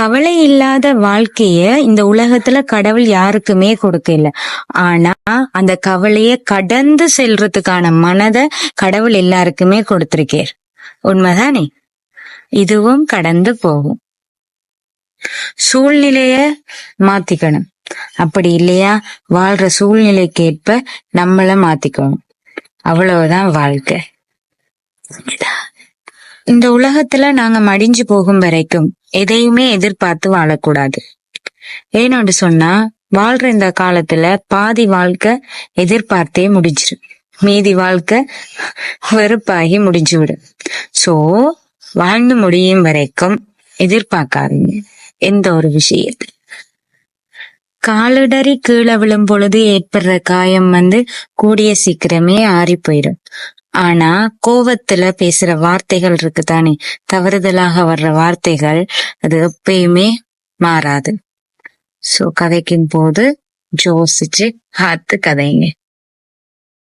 கவலை இல்லாத வாழ்க்கைய இந்த உலகத்துல கடவுள் யாருக்குமே கொடுக்கல. ஆனா அந்த கவலைய கடந்து செல்றதுக்கான மனதை கடவுள் எல்லாருக்குமே கொடுத்திருக்கார். உண்மைதானே? இதுவும் கடந்து போகும். சூழ்நிலைய மாத்திக்கணும். அப்படி இல்லையா? வாழ்ற சூழ்நிலைக்கு ஏற்ப நம்மள மாத்திக்கணும். அவ்வளவுதான் வாழ்க்கை. இந்த உலகத்துல நாங்க மடிஞ்சு போகும் வரைக்கும் எதையுமே எதிர்பார்த்து வாழக்கூடாது. ஏனோடு சொன்னா வாழ்ற இந்த காலத்துல பாதி வாழ்க்கை எதிர்பார்த்தே முடிஞ்சிரும். மீதி வாழ்க்கை வெறுப்பாகி முடிஞ்சு விடும் சோ வாழ்ந்து முடியும் வரைக்கும் எதிர்பார்க்காதீங்க. எந்த ஒரு விஷயத்தை. காலடறி கீழே விழும் பொழுது ஏற்படுற காயம் வந்து கூடிய சீக்கிரமே ஆறி போயிடும் ஆனா கோவத்துல பேசுற வார்த்தைகள் இருக்கு தானே தவறுதலாக வர்ற வார்த்தைகள் அது எப்பயுமே மாறாது. சோ கதைக்கும் போது ஜோசிச்சு காத்து கதைங்க.